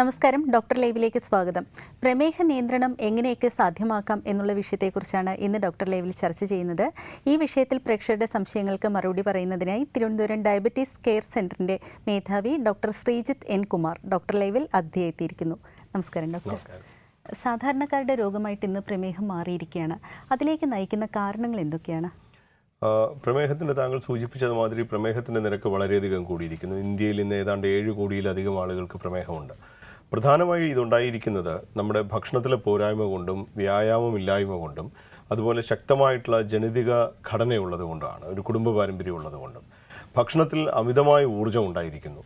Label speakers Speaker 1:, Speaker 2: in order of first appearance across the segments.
Speaker 1: നമസ്കാരം. ഡോക്ടർ ലൈവിലേക്ക് സ്വാഗതം. പ്രമേഹ നിയന്ത്രണം എങ്ങനെയൊക്കെ സാധ്യമാക്കാം എന്നുള്ള വിഷയത്തെക്കുറിച്ചാണ് ഇന്ന് ഡോക്ടർ ലൈവിൽ ചർച്ച ചെയ്യുന്നത്. ഈ വിഷയത്തിൽ പ്രേക്ഷകരുടെ സംശയങ്ങൾക്ക് മറുപടി പറയുന്നതിനായി തിരുവനന്തപുരം ഡയബറ്റീസ് കെയർ സെന്ററിന്റെ മേധാവി doctor Sreejith N Kumar doctor ലൈവിൽ അധ്യയത്തിയിരിക്കുന്നു. നമസ്കാരം ഡോക്ടർ. സാധാരണക്കാരുടെ രോഗമായിട്ട് ഇന്ന് പ്രമേഹം മാറിയിരിക്കുകയാണ്. അതിലേക്ക് നയിക്കുന്ന കാരണങ്ങൾ എന്തൊക്കെയാണ്?
Speaker 2: പ്രമേഹത്തിന്റെ താങ്കൾ സൂചിപ്പിച്ചത് മാതിരി പ്രമേഹത്തിന്റെ നിരക്ക് വളരെയധികം കൂടിയിരിക്കുന്നു. ഇന്ത്യയിൽ ഇന്ന് ഏതാണ്ട് ഏഴ് കോടിയിലധികം ആളുകൾക്ക് പ്രമേഹമുണ്ട്. പ്രധാനമായി ഇതുണ്ടായിരിക്കുന്നത് നമ്മുടെ ഭക്ഷണത്തിലെ പോരായ്മ കൊണ്ടും വ്യായാമമില്ലായ്മ കൊണ്ടും അതുപോലെ ശക്തമായിട്ടുള്ള ജനിതക ഘടനയുള്ളത് കൊണ്ടാണ് ഒരു കുടുംബ പാരമ്പര്യം ഉള്ളത് കൊണ്ടും. ഭക്ഷണത്തിൽ അമിതമായ ഊർജം ഉണ്ടായിരിക്കുന്നു.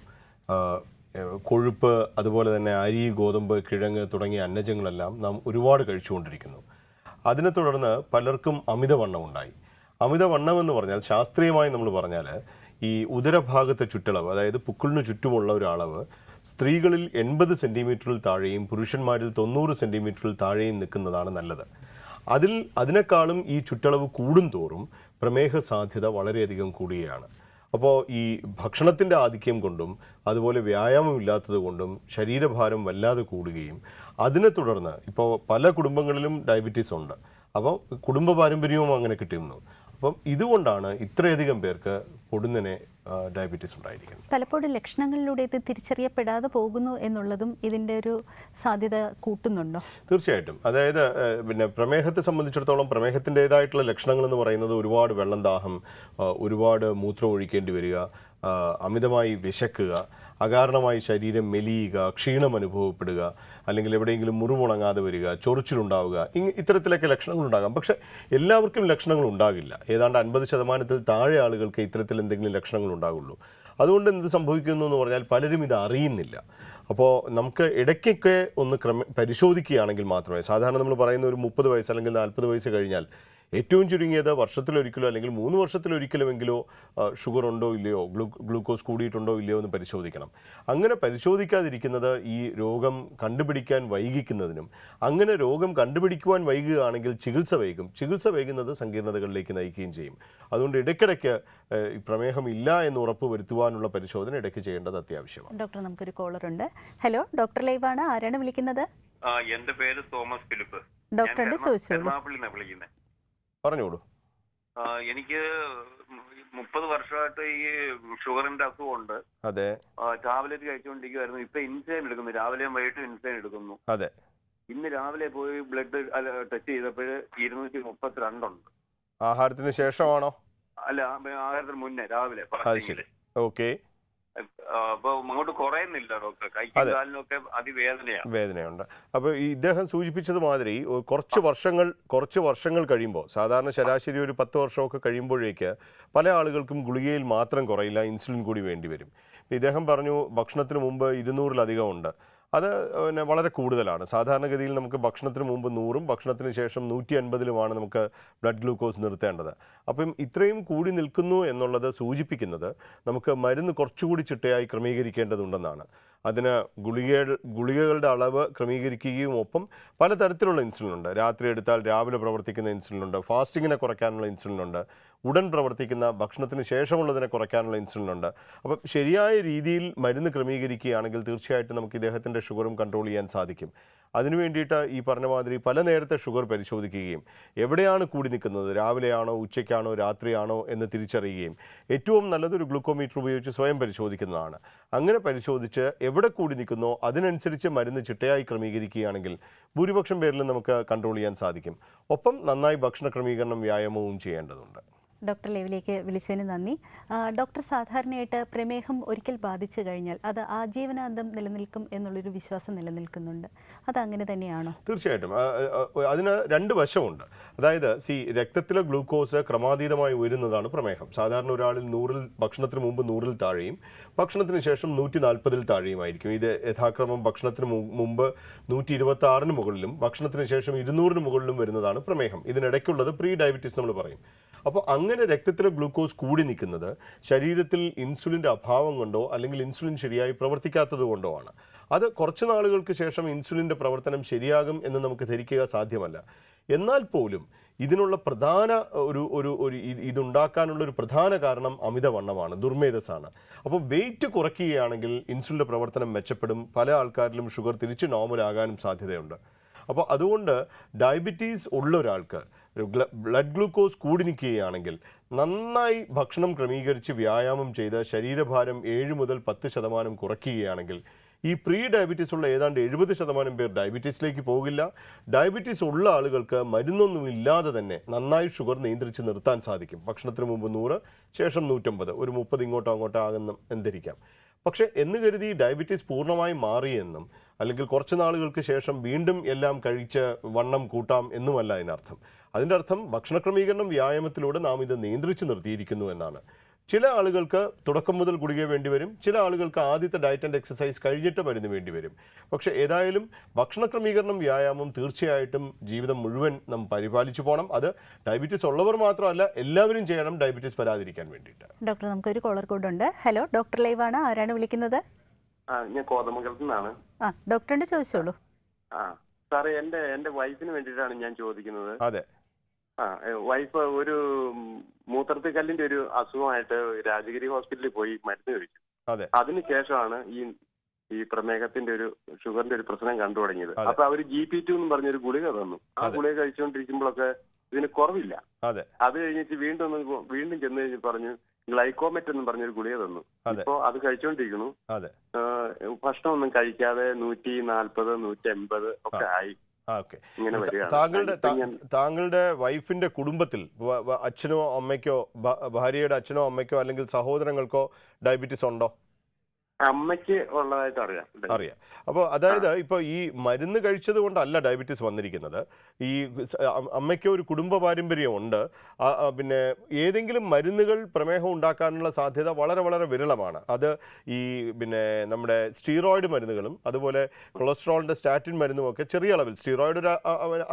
Speaker 2: കൊഴുപ്പ് അതുപോലെ തന്നെ അരി ഗോതമ്പ് കിഴങ്ങ് തുടങ്ങിയ അന്നജങ്ങളെല്ലാം നാം ഒരുപാട് കഴിച്ചുകൊണ്ടിരിക്കുന്നു. അതിനെ തുടർന്ന് പലർക്കും അമിതവണ്ണം ഉണ്ടായി. അമിതവണ്ണം എന്ന് പറഞ്ഞാൽ ശാസ്ത്രീയമായി നമ്മൾ പറഞ്ഞാൽ ഈ ഉദരഭാഗത്തെ ചുറ്റളവ് അതായത് പുക്കിളിന് ചുറ്റുമുള്ള ഒരു അളവ് സ്ത്രീകളിൽ എൺപത് സെന്റിമീറ്ററിൽ താഴെയും പുരുഷന്മാരിൽ തൊണ്ണൂറ് സെന്റിമീറ്ററിൽ താഴെയും നിൽക്കുന്നതാണ് നല്ലത്. അതിൽ അതിനേക്കാളും ഈ ചുറ്റളവ് കൂടും തോറും പ്രമേഹ സാധ്യത വളരെയധികം കൂടുകയാണ് അപ്പോൾ ഈ ഭക്ഷണത്തിന്റെ ആധിക്യം കൊണ്ടും അതുപോലെ വ്യായാമം ഇല്ലാത്തത് കൊണ്ടും ശരീരഭാരം വല്ലാതെ കൂടുകയും അതിനെ തുടർന്ന് ഇപ്പോൾ പല കുടുംബങ്ങളിലും ഡയബറ്റീസ് ഉണ്ട്. അപ്പോൾ കുടുംബ പാരമ്പര്യവും അങ്ങനെ കിട്ടുന്നു. അപ്പം ഇതുകൊണ്ടാണ് ഇത്രയധികം പേർക്ക് പൊടുന്നനെ ഡയബറ്റീസ് ഉണ്ടായിരിക്കുന്നത്.
Speaker 1: പലപ്പോഴും ലക്ഷണങ്ങളിലൂടെ ഇത് തിരിച്ചറിയപ്പെടാതെ പോകുന്നു എന്നുള്ളതും ഇതിന്റെ ഒരു സാധ്യത കൂട്ടുന്നുണ്ടോ?
Speaker 2: തീർച്ചയായിട്ടും. അതായത് പിന്നെ പ്രമേഹത്തെ സംബന്ധിച്ചിടത്തോളം പ്രമേഹത്തിന്റെതായിട്ടുള്ള ലക്ഷണങ്ങൾ എന്ന് പറയുന്നത് ഒരുപാട് വെള്ളം ദാഹം ഒരുപാട് മൂത്രം ഒഴിക്കേണ്ടി വരിക അമിതമായി വിശക്കുക അകാരണമായി ശരീരം മെലിയുക ക്ഷീണം അനുഭവപ്പെടുക അല്ലെങ്കിൽ എവിടെയെങ്കിലും മുറിവുണങ്ങാതെ വരിക ചൊറിച്ചിലുണ്ടാവുക ഇങ് ഇത്തരത്തിലൊക്കെ ലക്ഷണങ്ങൾ ഉണ്ടാകാം പക്ഷേ എല്ലാവർക്കും ലക്ഷണങ്ങൾ ഉണ്ടാകില്ല. ഏതാണ്ട് അൻപത് ശതമാനത്തിൽ താഴെ ആളുകൾക്ക് ഇത്തരത്തിൽ എന്തെങ്കിലും ലക്ഷണങ്ങൾ ഉണ്ടാകുള്ളൂ. അതുകൊണ്ട് എന്ത് സംഭവിക്കുന്നു എന്ന് പറഞ്ഞാൽ പലരും ഇത് അറിയുന്നില്ല. അപ്പോൾ നമുക്ക് ഇടയ്ക്കൊക്കെ ഒന്ന് ക്രമ പരിശോധിക്കുകയാണെങ്കിൽ മാത്രമേ സാധാരണ നമ്മൾ പറയുന്ന ഒരു മുപ്പത് വയസ്സ് അല്ലെങ്കിൽ നാൽപ്പത് വയസ്സ് കഴിഞ്ഞാൽ ഏറ്റവും ചുരുങ്ങിയത് വർഷത്തിലൊരിക്കലോ അല്ലെങ്കിൽ മൂന്ന് വർഷത്തിലൊരിക്കലുമെങ്കിലോ ഷുഗർ ഉണ്ടോ ഇല്ലയോ ഗ്ലൂ ഗ്ലൂക്കോസ് കൂടിയിട്ടുണ്ടോ ഇല്ലയോ എന്ന് പരിശോധിക്കണം. അങ്ങനെ പരിശോധിക്കാതിരിക്കുന്നത് ഈ രോഗം കണ്ടുപിടിക്കാൻ വൈകിക്കുന്നതിനും അങ്ങനെ രോഗം കണ്ടുപിടിക്കുവാൻ വൈകുകയാണെങ്കിൽ ചികിത്സ വൈകും. ചികിത്സ വൈകുന്നത് സങ്കീർണതകളിലേക്ക് നയിക്കുകയും ചെയ്യും. അതുകൊണ്ട് ഇടയ്ക്കിടയ്ക്ക് പ്രമേഹം ഇല്ല എന്ന് ഉറപ്പ് വരുത്തുവാനുള്ള പരിശോധന ഇടയ്ക്ക് ചെയ്യേണ്ടത് അത്യാവശ്യമാണ്.
Speaker 1: ഡോക്ടർ നമുക്കൊരു കോളർ ഉണ്ട് ഹലോ ഡോക്ടർ ലൈവാണ്. ആരാണ് വിളിക്കുന്നത്?
Speaker 3: എന്റെ പേര് തോമസ് ഫിലിപ്പ്. എറണാകുളത്തിൽ വിളിക്കുന്നത്.
Speaker 2: പറഞ്ഞോളൂ
Speaker 3: എനിക്ക് മുപ്പത് വർഷമായിട്ട് ഈ ഷുഗറിന്റെ അസുഖമുണ്ട്.
Speaker 2: അതെ.
Speaker 3: ടാബ്ലറ്റ് കഴിച്ചുകൊണ്ടിരിക്കുവായിരുന്നു. ഇപ്പൊ ഇൻസൈൻ എടുക്കുന്നു. രാവിലെയും വൈകിട്ടും ഇൻസൈൻ എടുക്കുന്നു.
Speaker 2: അതെ.
Speaker 3: ഇന്ന് രാവിലെ പോയി ബ്ലഡ് ടെസ്റ്റ് ചെയ്തപ്പോൾ ഇരുന്നൂറ്റി മുപ്പത്തിരണ്ടുണ്ട്.
Speaker 2: ആഹാരത്തിന് ശേഷമാണോ?
Speaker 3: അല്ല ആഹാരത്തിന് മുന്നേ രാവിലെ
Speaker 2: ഓക്കെ.
Speaker 3: അപ്പൊ അങ്ങോട്ട് കുറയുന്നില്ല ഡോക്ടർ. കൈക്കും കാലിനൊക്കെ അതിവേദനയാണ്
Speaker 2: വേദനയുണ്ട്. അപ്പോൾ ഈ ഇദ്ദേഹം സൂചിപ്പിച്ചത് മാതിരി കുറച്ച് വർഷങ്ങൾ കുറച്ച് വർഷങ്ങൾ കഴിയുമ്പോൾ സാധാരണ ശരാശരി ഒരു പത്ത് വർഷമൊക്കെ കഴിയുമ്പോഴേക്ക് പല ആളുകൾക്കും ഗുളികയിൽ മാത്രം കുറയില്ല ഇൻസുലിൻ കൂടി വേണ്ടി വരും ഇദ്ദേഹം പറഞ്ഞു ഭക്ഷണത്തിന് മുമ്പ് ഇരുന്നൂറിലധികം ഉണ്ട്. അത് പിന്നെ വളരെ കൂടുതലാണ്. സാധാരണഗതിയിൽ നമുക്ക് ഭക്ഷണത്തിന് മുമ്പ് നൂറും ഭക്ഷണത്തിന് ശേഷം നൂറ്റി അൻപതിലുമാണ് നമുക്ക് ബ്ലഡ് ഗ്ലൂക്കോസ് നിർത്തേണ്ടത്. അപ്പം ഇത്രയും കൂടി നിൽക്കുന്നു എന്നുള്ളത് സൂചിപ്പിക്കുന്നത് നമുക്ക് മരുന്ന് കുറച്ചുകൂടി ചിട്ടയായി ക്രമീകരിക്കേണ്ടതുണ്ടെന്നാണ്. അതിന് ഗുളികകൾ ഗുളികകളുടെ അളവ് ക്രമീകരിക്കുകയും ഒപ്പം പലതരത്തിലുള്ള ഇൻസുലിൻ ഉണ്ട്. രാത്രി എടുത്താൽ രാവിലെ പ്രവർത്തിക്കുന്ന ഇൻസുലിൻ ഉണ്ട് ഫാസ്റ്റിങ്ങിനെ കുറയ്ക്കാനുള്ള ഇൻസുലിൻ ഉണ്ട് ഉടൻ പ്രവർത്തിക്കുന്ന ഭക്ഷണത്തിന് ശേഷമുള്ളതിനെ കുറയ്ക്കാനുള്ള ഇൻസുലിൻ ഉണ്ട്. അപ്പം ശരിയായ രീതിയിൽ മരുന്ന് ക്രമീകരിക്കുകയാണെങ്കിൽ തീർച്ചയായിട്ടും നമുക്ക് ഇദ്ദേഹത്തിന്റെ ഷുഗറും കൺട്രോൾ ചെയ്യാൻ സാധിക്കും. അതിനു വേണ്ടിയിട്ട് ഈ പറഞ്ഞ മാതിരി പല നേരത്തെ ഷുഗർ പരിശോധിക്കുകയും എവിടെയാണ് കൂടി നിൽക്കുന്നത്? രാവിലെയാണോ ഉച്ചയ്ക്കാണോ രാത്രിയാണോ എന്ന് തിരിച്ചറിയുകയും ഏറ്റവും നല്ലതൊരു ഗ്ലൂക്കോമീറ്റർ ഉപയോഗിച്ച് സ്വയം പരിശോധിക്കുന്നതാണ്. അങ്ങനെ പരിശോധിച്ച് എവിടെ കൂടി നിൽക്കുന്നോ അതിനനുസരിച്ച് മരുന്ന് ചിട്ടയായി ക്രമീകരിക്കുകയാണെങ്കിൽ ഭൂരിപക്ഷം പേരിലും നമുക്ക് കൺട്രോൾ ചെയ്യാൻ സാധിക്കും. ഒപ്പം നന്നായി ഭക്ഷണ ക്രമീകരണം വ്യായാമവും ചെയ്യേണ്ടതുണ്ട്.
Speaker 1: ഡോക്ടർ ലൈവിലേക്ക് വിളിച്ചതിന് നന്ദി. ഡോക്ടർ സാധാരണയായിട്ട് പ്രമേഹം ഒരിക്കൽ ബാധിച്ചു കഴിഞ്ഞാൽ അത് ആജീവനാന്തം നിലനിൽക്കും എന്നുള്ളൊരു വിശ്വാസം നിലനിൽക്കുന്നുണ്ട്. അത് അങ്ങനെ തന്നെയാണോ?
Speaker 2: തീർച്ചയായിട്ടും. അതിന് രണ്ട് വശമുണ്ട്. അതായത് സി രക്തത്തിലെ ഗ്ലൂക്കോസ് ക്രമാതീതമായി ഉയരുന്നതാണ് പ്രമേഹം. സാധാരണ ഒരാളിൽ നൂറിൽ ഭക്ഷണത്തിന് മുമ്പ് നൂറിൽ താഴെയും ഭക്ഷണത്തിന് ശേഷം നൂറ്റി നാൽപ്പതിൽ താഴെയുമായിരിക്കും. ഇത് യഥാക്രമം ഭക്ഷണത്തിന് മുമ്പ് നൂറ്റി ഇരുപത്തി ആറിന് മുകളിലും ഭക്ഷണത്തിന് ശേഷം ഇരുന്നൂറിന് മുകളിലും വരുന്നതാണ് പ്രമേഹം. ഇതിനിടയ്ക്കുള്ളത് പ്രീ ഡയബറ്റീസ് നമ്മൾ പറയും. അപ്പോൾ അങ്ങനെ രക്തത്തിലെ ഗ്ലൂക്കോസ് കൂടി നിൽക്കുന്നത് ശരീരത്തിൽ ഇൻസുലിന്റെ അഭാവം കൊണ്ടോ അല്ലെങ്കിൽ ഇൻസുലിൻ ശരിയായി പ്രവർത്തിക്കാത്തത് കൊണ്ടോ ആണ്. അത് കുറച്ച് നാളുകൾക്ക് ശേഷം ഇൻസുലിന്റെ പ്രവർത്തനം ശരിയാകും എന്ന് നമുക്ക് ധരിക്കുക സാധ്യമല്ല. എന്നാൽ പോലും ഇതിനുള്ള പ്രധാന ഒരു ഒരു ഒരു ഇത് ഇതുണ്ടാക്കാനുള്ള ഒരു പ്രധാന കാരണം അമിതവണ്ണമാണ് ദുർമേധസ്സാണ്. അപ്പോൾ വെയിറ്റ് കുറയ്ക്കുകയാണെങ്കിൽ ഇൻസുലിന്റെ പ്രവർത്തനം മെച്ചപ്പെടും പല ആൾക്കാരിലും ഷുഗർ തിരിച്ച് നോർമൽ ആകാനും സാധ്യതയുണ്ട്. അപ്പോൾ അതുകൊണ്ട് ഡയബറ്റീസ് ഉള്ള ഒരാൾക്ക് ഒരു ബ്ലഡ് ഗ്ലൂക്കോസ് കൂടി നിൽക്കുകയാണെങ്കിൽ നന്നായി ഭക്ഷണം ക്രമീകരിച്ച് വ്യായാമം ചെയ്ത് ശരീരഭാരം ഏഴ് മുതൽ പത്ത് ശതമാനം കുറയ്ക്കുകയാണെങ്കിൽ ഈ പ്രീ ഡയബറ്റീസ് ഉള്ള ഏതാണ്ട് എഴുപത് ശതമാനം പേർ ഡയബറ്റീസിലേക്ക് പോകില്ല. ഡയബറ്റീസ് ഉള്ള ആളുകൾക്ക് മരുന്നൊന്നും ഇല്ലാതെ തന്നെ നന്നായി ഷുഗർ നിയന്ത്രിച്ച് നിർത്താൻ സാധിക്കും. ഭക്ഷണത്തിന് മുമ്പ് നൂറ് ശേഷം നൂറ്റമ്പത്. ഒരു മുപ്പത് ഇങ്ങോട്ടോ അങ്ങോട്ടോ ആകുന്ന എന്തിരിക്കാം. പക്ഷേ എന്ന് കരുതി ഡയബറ്റീസ് പൂർണമായും മാറിയെന്നും അല്ലെങ്കിൽ കുറച്ച് നാളുകൾക്ക് ശേഷം വീണ്ടും എല്ലാം കഴിച്ച് വണ്ണം കൂട്ടാം എന്നുമല്ല അതിനർത്ഥം. അതിന്റെ അർത്ഥം ഭക്ഷണ ക്രമീകരണം വ്യായാമത്തിലൂടെ നാം ഇത് നിയന്ത്രിച്ച് നിർത്തിയിരിക്കുന്നു എന്നാണ്. ചില ആളുകൾക്ക് തുടക്കം മുതൽ ഗുളിക വേണ്ടി വരും. ചില ആളുകൾക്ക് ആദ്യത്തെ ഡയറ്റ് ആൻഡ് എക്സസൈസ് കഴിഞ്ഞിട്ട് മരുന്ന് വേണ്ടി വരും. പക്ഷേ ഏതായാലും ഭക്ഷണ ക്രമീകരണം വ്യായാമം തീർച്ചയായിട്ടും ജീവിതം മുഴുവൻ നാം പരിപാലിച്ചു പോകണം അത് ഡയബറ്റീസ് ഉള്ളവർ മാത്രമല്ല എല്ലാവരും ചെയ്യണം ഡയബറ്റീസ് വരാതിരിക്കാൻ വേണ്ടിയിട്ട്.
Speaker 1: ഡോക്ടർ നമുക്കൊരു കോളർ കോഡ് ഉണ്ട്. ഹലോ ഡോക്ടർ ലൈവ് ആണ് ആരാണ് വിളിക്കുന്നത്?
Speaker 3: ആ ഞാൻ കോതമംഗലത്തു നിന്നാണ്.
Speaker 1: ആ ഡോക്ടറിന്റെ ചോദിച്ചോളൂ.
Speaker 3: ആ സാറേ എന്റെ എന്റെ വൈഫിന് വേണ്ടിയിട്ടാണ് ഞാൻ ചോദിക്കുന്നത്.
Speaker 2: അതെ.
Speaker 3: ആ വൈഫ് ഒരു മൂത്രത്തിൽ കല്ലിന്റെ ഒരു അസുഖമായിട്ട് രാജഗിരി ഹോസ്പിറ്റലിൽ പോയി മരുന്ന് കഴിച്ചു.
Speaker 2: അതെ.
Speaker 3: അതിന് ശേഷമാണ് ഈ ഈ പ്രമേഹത്തിന്റെ ഒരു ഷുഗറിന്റെ ഒരു പ്രശ്നം കണ്ടു തുടങ്ങിയത്. അപ്പൊ അവർ ജി പി ടു എന്ന് പറഞ്ഞൊരു ഗുളിക തന്നു. ആ. ഗുളിക കഴിച്ചുകൊണ്ടിരിക്കുമ്പോഴൊക്കെ ഇതിന് കുറവില്ല.
Speaker 2: അതെ.
Speaker 3: കഴിഞ്ഞിട്ട് വീണ്ടും ഒന്ന് വീണ്ടും ചെന്ന് കഴിഞ്ഞ് പറഞ്ഞു ഗ്ലൈക്കോമെറ്റ് എന്ന് പറഞ്ഞൊരു ഗുളിക തന്നു.
Speaker 2: അപ്പൊ
Speaker 3: ഇപ്പോ അത് കഴിച്ചുകൊണ്ടിരിക്കുന്നു ഭക്ഷണമൊന്നും കഴിക്കാതെ നൂറ്റി നാൽപ്പത് നൂറ്റി എൺപത് ഒക്കെ ആയി.
Speaker 2: താങ്കളുടെ താങ്കളുടെ വൈഫിന്റെ കുടുംബത്തിൽ അച്ഛനോ അമ്മയ്ക്കോ ഭാര്യയുടെ അച്ഛനോ അമ്മയ്ക്കോ അല്ലെങ്കിൽ സഹോദരങ്ങൾക്കോ ഡയബറ്റീസ് ഉണ്ടോ?
Speaker 3: അമ്മയ്ക്ക് ഉള്ളതായിട്ട് അറിയാം.
Speaker 2: അറിയാം. അപ്പോൾ അതായത് ഇപ്പോൾ ഈ മരുന്ന് കഴിച്ചത് കൊണ്ടല്ല ഡയബറ്റീസ് വന്നിരിക്കുന്നത്. ഈ അമ്മയ്ക്ക് ഒരു കുടുംബ പാരമ്പര്യമുണ്ട് പിന്നെ ഏതെങ്കിലും മരുന്നുകൾ പ്രമേഹം ഉണ്ടാക്കാനുള്ള സാധ്യത വളരെ വളരെ വിരളമാണ്. അത് ഈ പിന്നെ നമ്മുടെ സ്റ്റീറോയിഡ് മരുന്നുകളും അതുപോലെ കൊളസ്ട്രോളിന്റെ സ്റ്റാറ്റിൻ മരുന്നും ഒക്കെ ചെറിയ അളവിൽ സ്റ്റീറോയിഡ് ഒരു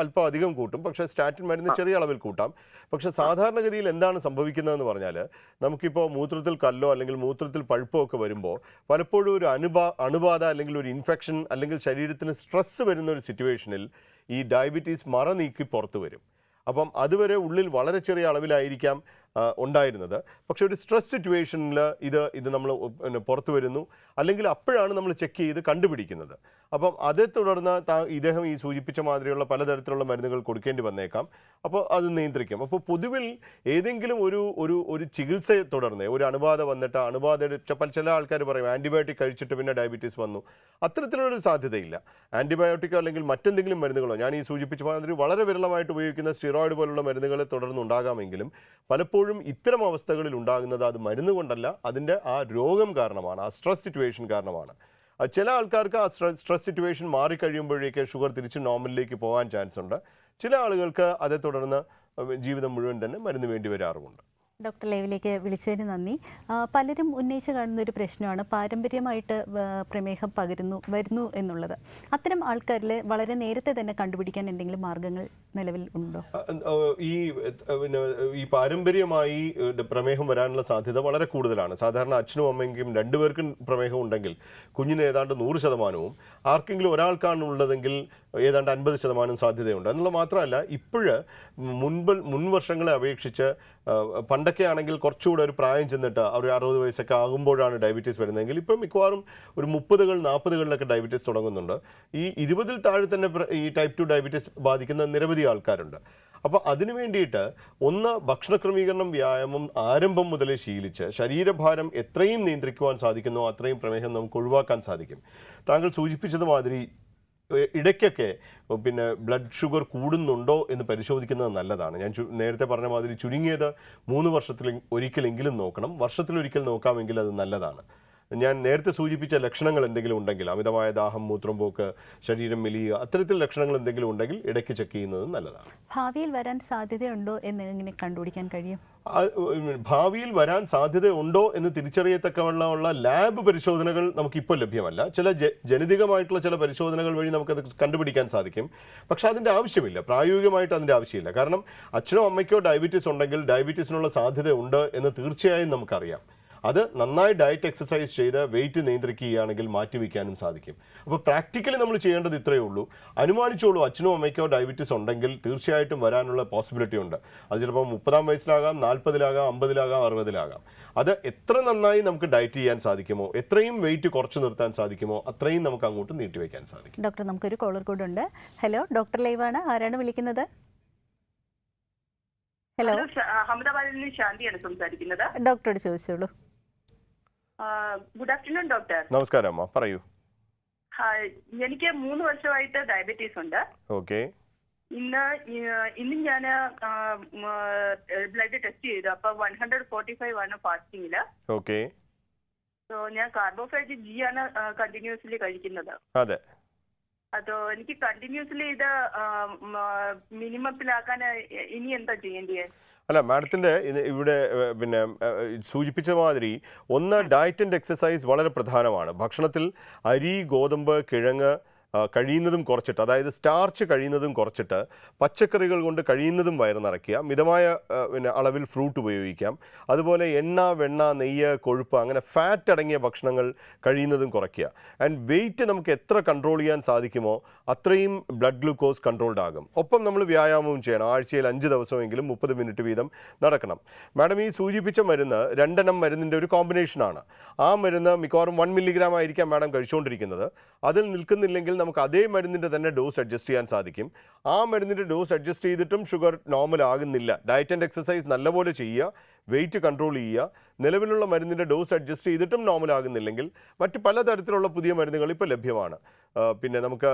Speaker 2: അല്പം അധികം കൂട്ടും പക്ഷേ സ്റ്റാറ്റിൻ മരുന്ന് ചെറിയ അളവിൽ കൂട്ടാം. പക്ഷേ സാധാരണഗതിയിൽ എന്താണ് സംഭവിക്കുന്നതെന്ന് പറഞ്ഞാൽ നമുക്കിപ്പോൾ മൂത്രത്തിൽ കല്ലോ അല്ലെങ്കിൽ മൂത്രത്തിൽ പഴുപ്പോ ഒക്കെ വരുമ്പോൾ പലപ്പോഴും ഒരു അനുബാ അണുബാധ അല്ലെങ്കിൽ ഒരു ഇൻഫെക്ഷൻ അല്ലെങ്കിൽ ശരീരത്തിന് സ്ട്രെസ്സ് വരുന്ന ഒരു സിറ്റുവേഷനിൽ ഈ ഡയബറ്റീസ് മറ നീക്കി പുറത്തു വരും. അപ്പം അതുവരെ ഉള്ളിൽ വളരെ ചെറിയ അളവിലായിരിക്കാം. ഉണ്ടായിരുന്നത്. പക്ഷെ ഒരു സ്ട്രെസ് സിറ്റുവേഷനിൽ ഇത് ഇത് നമ്മൾ പിന്നെ പുറത്തു വരുന്നു. അല്ലെങ്കിൽ അപ്പോഴാണ് നമ്മൾ ചെക്ക് ചെയ്ത് കണ്ടുപിടിക്കുന്നത്. അപ്പം അതേ തുടർന്ന് ഇദ്ദേഹം ഈ സൂചിപ്പിച്ച മാതിരിയുള്ള പലതരത്തിലുള്ള മരുന്നുകൾ കൊടുക്കേണ്ടി വന്നേക്കാം. അപ്പോൾ അത് നിയന്ത്രിക്കാം. അപ്പോൾ പൊതുവിൽ ഏതെങ്കിലും ഒരു ഒരു ഒരു ചികിത്സയെ തുടർന്ന് ഒരു അണുബാധ വന്നിട്ട് അണുബാധ ചില ആൾക്കാർ പറയും ആന്റിബയോട്ടിക് കഴിച്ചിട്ട് പിന്നെ ഡയബറ്റീസ് വന്നു. അത്തരത്തിലുള്ളൊരു സാധ്യതയില്ല. ആന്റിബയോട്ടിക്കോ അല്ലെങ്കിൽ മറ്റെന്തെങ്കിലും മരുന്നുകളോ ഞാൻ ഈ സൂചിപ്പിച്ച മാതിരി വളരെ വിരളമായിട്ട് ഉപയോഗിക്കുന്ന സ്റ്റിറോയിഡ് പോലുള്ള മരുന്നുകളെ തുടർന്ന് ഉണ്ടാകാമെങ്കിലും പലപ്പോഴും ഇത്തരം അവസ്ഥകളിൽ ഉണ്ടാകുന്നത് അത് മരുന്ന് കൊണ്ടല്ല അതിന്റെ ആ രോഗം കാരണമാണ് ആ സ്ട്രെസ് സിറ്റുവേഷൻ കാരണമാണ്. ചില ആൾക്കാർക്ക് ആ സ്ട്രെസ് സിറ്റുവേഷൻ മാറിക്കഴിയുമ്പോഴേക്ക് ഷുഗർ തിരിച്ച് നോർമലിലേക്ക് പോകാൻ ചാൻസ് ഉണ്ട് ചില ആളുകൾക്ക് അതേ തുടർന്ന് ജീവിതം മുഴുവൻ തന്നെ മരുന്ന് വേണ്ടി വരാറുമുണ്ട്.
Speaker 1: ഡോക്ടർ ലൈവിലേക്ക് വിളിച്ചതിന് നന്ദി. പലരും ഉന്നയിച്ച് കാണുന്ന ഒരു പ്രശ്നമാണ് പാരമ്പര്യമായിട്ട് പ്രമേഹം പകരുന്നു വരുന്നു എന്നുള്ളത്. അത്തരം ആൾക്കാരിൽ വളരെ നേരത്തെ തന്നെ കണ്ടുപിടിക്കാൻ എന്തെങ്കിലും മാർഗങ്ങൾ നിലവിൽ ഉണ്ടോ?
Speaker 2: ഈ പിന്നെ ഈ പാരമ്പര്യമായി പ്രമേഹം വരാനുള്ള സാധ്യത വളരെ കൂടുതലാണ്. സാധാരണ അച്ഛനും അമ്മയ്ക്കും രണ്ടുപേർക്കും പ്രമേഹം ഉണ്ടെങ്കിൽ കുഞ്ഞിന് ഏതാണ്ട് നൂറ് ശതമാനവും ആർക്കെങ്കിലും ഒരാൾക്കാണ് ഉള്ളതെങ്കിൽ ഏതാണ്ട് അൻപത് ശതമാനം സാധ്യതയുണ്ട്. എന്നുള്ളത് മാത്രമല്ല ഇപ്പോഴ് മുൻപ് മുൻവർഷങ്ങളെ അപേക്ഷിച്ച് അഹ് പണ്ടൊക്കെ ആണെങ്കിൽ കുറച്ചുകൂടെ ഒരു പ്രായം ചെന്നിട്ട് ഒരു അറുപത് വയസ്സൊക്കെ ആകുമ്പോഴാണ് ഡയബറ്റീസ് വരുന്നതെങ്കിൽ ഇപ്പം മിക്കവാറും ഒരു മുപ്പതുകൾ നാൽപ്പതുകളിലൊക്കെ ഡയബറ്റീസ് തുടങ്ങുന്നുണ്ട്. ഈ ഇരുപതിൽ താഴെ തന്നെ ഈ ടൈപ്പ് ടു ഡയബറ്റീസ് ബാധിക്കുന്ന നിരവധി ആൾക്കാരുണ്ട്. അപ്പോൾ അതിനു വേണ്ടിയിട്ട് ഒന്ന് ഭക്ഷണ ക്രമീകരണം വ്യായാമം ആരംഭം മുതലേ ശീലിച്ച് ശരീരഭാരം എത്രയും നിയന്ത്രിക്കുവാൻ സാധിക്കുന്നോ അത്രയും പ്രമേഹം നമുക്ക് ഒഴിവാക്കാൻ സാധിക്കും. താങ്കൾ സൂചിപ്പിച്ചത് മാതിരി ഇടയ്ക്കൊക്കെ പിന്നെ ബ്ലഡ് ഷുഗർ കൂടുന്നുണ്ടോ എന്ന് പരിശോധിക്കുന്നത് നല്ലതാണ്. ഞാൻ നേരത്തെ പറഞ്ഞ മാതിരി ചുരുങ്ങിയത് മൂന്ന് വർഷത്തിൽ ഒരിക്കലെങ്കിലും നോക്കണം. വർഷത്തിലൊരിക്കൽ നോക്കാമെങ്കിൽ അത് നല്ലതാണ്. ഞാൻ നേരത്തെ സൂചിപ്പിച്ച ലക്ഷണങ്ങൾ എന്തെങ്കിലും ഉണ്ടെങ്കിൽ അമിതമായ ദാഹം മൂത്രം പോക്ക് ശരീരം മെലിയുക അത്തരത്തിൽ ലക്ഷണങ്ങൾ എന്തെങ്കിലും ഉണ്ടെങ്കിൽ ഇടയ്ക്ക് ചെക്ക് ചെയ്യുന്നത് നല്ലതാണ്.
Speaker 1: ഭാവിയിൽ വരാൻ സാധ്യതയുണ്ടോ എന്ന് എങ്ങനെ കണ്ടുപിടിക്കാൻ കഴിയും?
Speaker 2: ഭാവിയിൽ വരാൻ സാധ്യതയുണ്ടോ എന്ന് തിരിച്ചറിയത്തക്കവണ്ണമുള്ള ലാബ് പരിശോധനകൾ നമുക്കിപ്പോൾ ലഭ്യമല്ല. ചില ജനിതകമായിട്ടുള്ള ചില പരിശോധനകൾ വഴി നമുക്കത് കണ്ടുപിടിക്കാൻ സാധിക്കും. പക്ഷെ അതിന്റെ ആവശ്യമില്ല. പ്രായോഗികമായിട്ട് അതിന്റെ ആവശ്യമില്ല. കാരണം അച്ഛനോ അമ്മയ്ക്കോ ഡയബറ്റീസ് ഉണ്ടെങ്കിൽ ഡയബറ്റീസിനുള്ള സാധ്യത ഉണ്ട് എന്ന് തീർച്ചയായും നമുക്കറിയാം. അത് നന്നായി ഡയറ്റ് എക്സസൈസ് ചെയ്ത് വെയിറ്റ് നിയന്ത്രിക്കുകയാണെങ്കിൽ മാറ്റിവെക്കാനും സാധിക്കും. അപ്പോൾ പ്രാക്ടിക്കലി നമ്മൾ ചെയ്യേണ്ടത് ഇത്രയേ ഉള്ളൂ. അനുമാനിച്ചോളൂ അച്ഛനോ അമ്മയ്ക്കോ ഡയബറ്റീസ് ഉണ്ടെങ്കിൽ തീർച്ചയായിട്ടും വരാനുള്ള പോസിബിലിറ്റി ഉണ്ട്. അത് ചിലപ്പോൾ മുപ്പതാം വയസ്സിലാകാം നാൽപ്പതിലാകാം അമ്പതിലാകാം അറുപതിലാകാം. അത് എത്ര നന്നായി നമുക്ക് ഡയറ്റ് ചെയ്യാൻ സാധിക്കുമോ എത്രയും വെയിറ്റ് കുറച്ച് നിർത്താൻ സാധിക്കുമോ അത്രയും നമുക്ക് അങ്ങോട്ട് നീട്ടിവെക്കാൻ സാധിക്കും.
Speaker 1: ഡോക്ടർ നമുക്കൊരു കോളർ കൂടെ ഉണ്ട്. ഹലോ ഡോക്ടർ ലൈവാണ് ആരാണ് വിളിക്കുന്നത്? ഹലോ
Speaker 4: അഹമ്മദാബാദിൽ നിന്ന് ശാന്തിയാണ് സംസാരിക്കുന്നത്.
Speaker 1: ഡോക്ടറോട് ചോദിച്ചോളൂ.
Speaker 4: ഗുഡ് ആഫ്റ്റർനൂൺ ഡോക്ടർ
Speaker 2: നമസ്കാരം അമ്മ. പറയൂ.
Speaker 4: എനിക്ക് മൂന്ന് വർഷമായിട്ട് ഡയബറ്റീസ് ഉണ്ട്.
Speaker 2: ഓക്കെ.
Speaker 4: ഇന്ന് ഇന്നും ഞാൻ ബ്ലഡ് ടെസ്റ്റ് ചെയ്തു. അപ്പൊ വൺ ഹൺഡ്രഡ് ഫോർട്ടി ഫൈവ് ആണ് ഫാസ്റ്റിംഗിൽ
Speaker 2: ഓക്കെ.
Speaker 4: സോ ഞാൻ കാർബോഫൈറ്റ് ജി ആണ് കണ്ടിന്യൂസ്ലി കഴിക്കുന്നത്.
Speaker 2: അതെ.
Speaker 4: അതോ എനിക്ക് കണ്ടിന്യൂസ്ലി ഇത് മിനിമത്തിലാക്കാൻ ഇനി എന്താ ചെയ്യേണ്ടിയേ?
Speaker 2: അല്ല മാഡത്തിന്റെ ഇവിടെ പിന്നെ സൂചിപ്പിച്ച മാതിരി ഒന്ന് ഡയറ്റ് ആൻഡ് എക്സസൈസ് വളരെ പ്രധാനമാണ്. ഭക്ഷണത്തിൽ അരി ഗോതമ്പ് കിഴങ്ങ് കഴിയുന്നതും കുറച്ചിട്ട് അതായത് സ്റ്റാർച്ച് കഴിയുന്നതും കുറച്ചിട്ട് പച്ചക്കറികൾ കൊണ്ട് കഴിയുന്നതും വയറ് നിറയ്ക്കുക മിതമായ പിന്നെ അളവിൽ ഫ്രൂട്ട് ഉപയോഗിക്കാം അതുപോലെ എണ്ണ വെണ്ണ നെയ്യ് കൊഴുപ്പ് അങ്ങനെ ഫാറ്റ് അടങ്ങിയ ഭക്ഷണങ്ങൾ കഴിയുന്നതും കുറയ്ക്കുക. ആൻഡ് വെയിറ്റ് നമുക്ക് എത്ര കൺട്രോൾ ചെയ്യാൻ സാധിക്കുമോ അത്രയും ബ്ലഡ് ഗ്ലൂക്കോസ് കൺട്രോൾഡ് ആകും. ഒപ്പം നമ്മൾ വ്യായാമവും ചെയ്യണം. ആഴ്ചയിൽ അഞ്ച് ദിവസമെങ്കിലും മുപ്പത് മിനിറ്റ് വീതം നടക്കണം. മാഡം ഈ സൂചിപ്പിച്ച മരുന്ന് രണ്ടെണ്ണം മരുന്നിന്റെ ഒരു കോമ്പിനേഷനാണ് ആ മരുന്ന് മിക്കവാറും വൺ മില്ലിഗ്രാം ആയിരിക്കാം മാഡം കഴിച്ചുകൊണ്ടിരിക്കുന്നത്. അതിൽ നിൽക്കുന്നില്ലെങ്കിൽ നമുക്ക് അതേ മരുന്നിന്റെ തന്നെ ഡോസ് അഡ്ജസ്റ്റ് ചെയ്യാൻ സാധിക്കും. ആ മരുന്നിന്റെ ഡോസ് അഡ്ജസ്റ്റ് ചെയ്തിട്ടും ഷുഗർ നോർമൽ ആകുന്നില്ല. ഡയറ്റ് ആൻഡ് എക്സസൈസ് നല്ലപോലെ ചെയ്യുക. വെയിറ്റ് കൺട്രോൾ ചെയ്യുക. നിലവിലുള്ള മരുന്നിന്റെ ഡോസ് അഡ്ജസ്റ്റ് ചെയ്തിട്ടും നോർമൽ ആകുന്നില്ലെങ്കിൽ മറ്റ് പലതരത്തിലുള്ള പുതിയ മരുന്നുകൾ ഇപ്പോൾ ലഭ്യമാണ്. പിന്നെ നമുക്ക്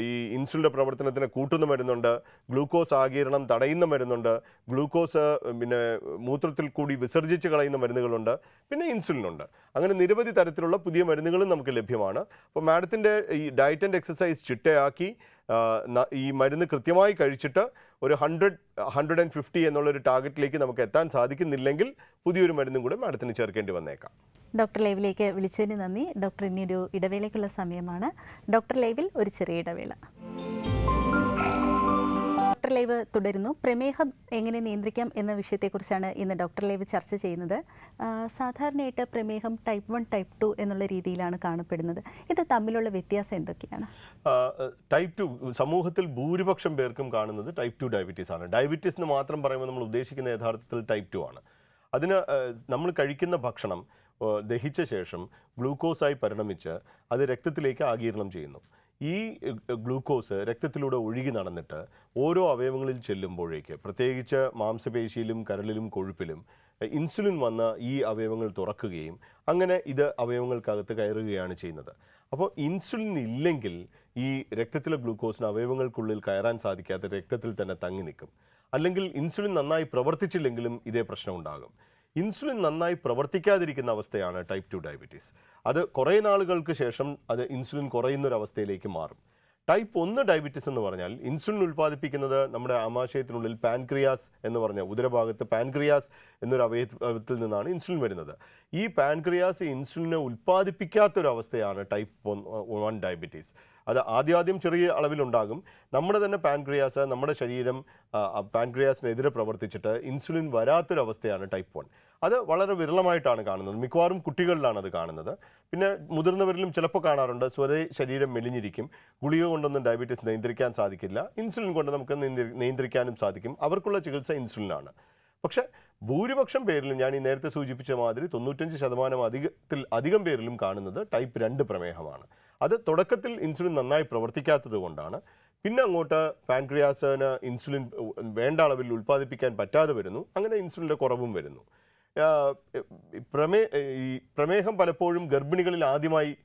Speaker 2: ഈ ഇൻസുലിന്റെ പ്രവർത്തനത്തിന് കൂട്ടുന്ന മരുന്നുണ്ട് ഗ്ലൂക്കോസ് ആകീരണം തടയുന്ന മരുന്നുണ്ട് ഗ്ലൂക്കോസ് പിന്നെ മൂത്രത്തിൽ കൂടി വിസർജിച്ച് കളയുന്ന മരുന്നുകളുണ്ട് പിന്നെ ഇൻസുലിനുണ്ട്. അങ്ങനെ നിരവധി തരത്തിലുള്ള പുതിയ മരുന്നുകളും നമുക്ക് ലഭ്യമാണ്. അപ്പോൾ മാഡത്തിന്റെ ഈ ഡയറ്റ് ആൻഡ് എക്സസൈസ് ചിട്ടയാക്കി ഈ മരുന്ന് കൃത്യമായി കഴിച്ചിട്ട് ഒരു ഹൺഡ്രഡ് ഹൺഡ്രഡ് ആൻഡ് ഫിഫ്റ്റി എന്നുള്ളൊരു ടാർഗറ്റിലേക്ക് നമുക്ക് എത്താൻ സാധിക്കുന്നില്ലെങ്കിൽ പുതിയൊരു മരുന്നും കൂടെ മാഡത്തിന് ചേർക്കേണ്ടി വന്നേക്കാം.
Speaker 1: ഡോക്ടർ ലൈവിലേക്ക് വിളിച്ചതിന് നന്ദി. ഡോക്ടർ ഇനി ഒരു ഇടവേളയ്ക്കുള്ള സമയമാണ്. ഡോക്ടർ ലൈവിൽ ഒരു ചെറിയ ഇടവേള. ഡോക്ടർ ലൈവ് തുടരുന്നു. പ്രമേഹം എങ്ങനെ നിയന്ത്രിക്കാം എന്ന വിഷയത്തെക്കുറിച്ചാണ് ഇന്ന് ഡോക്ടർ ലൈവ് ചർച്ച ചെയ്യുന്നത്. സാധാരണയായിട്ട് പ്രമേഹം ടൈപ്പ് വൺ ടൈപ്പ് ടു എന്നുള്ള രീതിയിലാണ് കാണപ്പെടുന്നത്. ഇത് തമ്മിലുള്ള വ്യത്യാസം എന്തൊക്കെയാണ്?
Speaker 2: ടൈപ്പ് ടു സമൂഹത്തിൽ ഭൂരിപക്ഷം പേർക്കും കാണുന്നത് ടൈപ്പ് ടു ഡയബറ്റീസ് ആണ്. ഡയബറ്റീസ് എന്ന് മാത്രം പറയുമ്പോൾ നമ്മൾ ഉദ്ദേശിക്കുന്ന യഥാർത്ഥത്തിൽ ടൈപ്പ് ടു ആണ്. അതിന് നമ്മൾ കഴിക്കുന്ന ഭക്ഷണം ദഹിച്ച ശേഷം ഗ്ലൂക്കോസായി പരിണമിച്ച് അത് രക്തത്തിലേക്ക് ആഗീരണം ചെയ്യുന്നു. ഈ ഗ്ലൂക്കോസ് രക്തത്തിലൂടെ ഒഴുകി നടന്നിട്ട് ഓരോ അവയവങ്ങളിൽ ചെല്ലുമ്പോഴേക്ക് പ്രത്യേകിച്ച് മാംസപേശിയിലും കരളിലും കൊഴുപ്പിലും ഇൻസുലിൻ വന്ന് ഈ അവയവങ്ങൾ തുറക്കുകയും അങ്ങനെ ഇത് അവയവങ്ങൾക്കകത്ത് കയറുകയാണ് ചെയ്യുന്നത്. അപ്പോൾ ഇൻസുലിൻ ഇല്ലെങ്കിൽ ഈ രക്തത്തിലെ ഗ്ലൂക്കോസിന് അവയവങ്ങൾക്കുള്ളിൽ കയറാൻ സാധിക്കാത്ത രക്തത്തിൽ തന്നെ തങ്ങി നിൽക്കും. അല്ലെങ്കിൽ ഇൻസുലിൻ നന്നായി പ്രവർത്തിച്ചില്ലെങ്കിലും ഇതേ പ്രശ്നം ഉണ്ടാകും. ഇൻസുലിൻ നന്നായി പ്രവർത്തിക്കാതിരിക്കുന്ന അവസ്ഥയാണ് ടൈപ്പ് ടു ഡയബറ്റീസ്. അത് കുറേ നാളുകൾക്ക് ശേഷം അത് ഇൻസുലിൻ കുറയുന്ന ഒരു അവസ്ഥയിലേക്ക് മാറും. ടൈപ്പ് ഒന്ന് ഡയബറ്റീസ് എന്ന് പറഞ്ഞാൽ ഇൻസുലിൻ ഉൽപ്പാദിപ്പിക്കുന്നത് നമ്മുടെ ആമാശയത്തിനുള്ളിൽ പാൻക്രിയാസ് എന്ന് പറഞ്ഞ ഉദരഭാഗത്ത് പാൻക്രിയാസ് എന്നൊരു അവയവത്തിൽ നിന്നാണ് ഇൻസുലിൻ വരുന്നത്. ഈ പാൻക്രിയാസ് ഇൻസുലിനെ ഉൽപ്പാദിപ്പിക്കാത്തൊരവസ്ഥയാണ് ടൈപ്പ് വൺ ഡയബറ്റീസ്. അത് ആദ്യാദ്യം ചെറിയ അളവിലുണ്ടാകും. നമ്മുടെ തന്നെ പാൻക്രിയാസ് നമ്മുടെ ശരീരം പാൻക്രിയാസിനെതിരെ പ്രവർത്തിച്ചിട്ട് ഇൻസുലിൻ വരാത്തൊരവസ്ഥയാണ് ടൈപ്പ് വൺ അത് വളരെ വിരളമായിട്ടാണ് കാണുന്നത്. മിക്കവാറും കുട്ടികളിലാണ് അത് കാണുന്നത്. പിന്നെ മുതിർന്നവരിലും ചിലപ്പോൾ കാണാറുണ്ട് സ്വതേ ശരീരം മെലിഞ്ഞിരിക്കും ഗുളിക കൊണ്ടൊന്നും ഡയബറ്റീസ് നിയന്ത്രിക്കാൻ സാധിക്കില്ല ഇൻസുലിൻ കൊണ്ട് നമുക്ക് നിയന്ത്രി- നിയന്ത്രിക്കാനും സാധിക്കും. അവർക്കുള്ള ചികിത്സ ഇൻസുലിനാണ് പക്ഷെ ഭൂരിപക്ഷം പേരിലും ഞാൻ ഈ നേരത്തെ സൂചിപ്പിച്ച മാതിരി തൊണ്ണൂറ്റഞ്ച് ശതമാനം അധികത്തിൽ അധികം പേരിലും കാണുന്നത് ടൈപ്പ് രണ്ട് പ്രമേഹമാണ്. അത് തുടക്കത്തിൽ ഇൻസുലിൻ നന്നായി പ്രവർത്തിക്കാത്തത് കൊണ്ടാണ്. പിന്നെ അങ്ങോട്ട് പാൻക്രിയാസിന് ഇൻസുലിൻ വേണ്ട അളവിൽ ഉൽപ്പാദിപ്പിക്കാൻ പറ്റാതെ വരുന്നു. അങ്ങനെ ഇൻസുലിന്റെ കുറവും വരുന്നു. പ്രമേ ഈ പ്രമേഹം പലപ്പോഴും ഗർഭിണികളിൽ ആദ്യമായി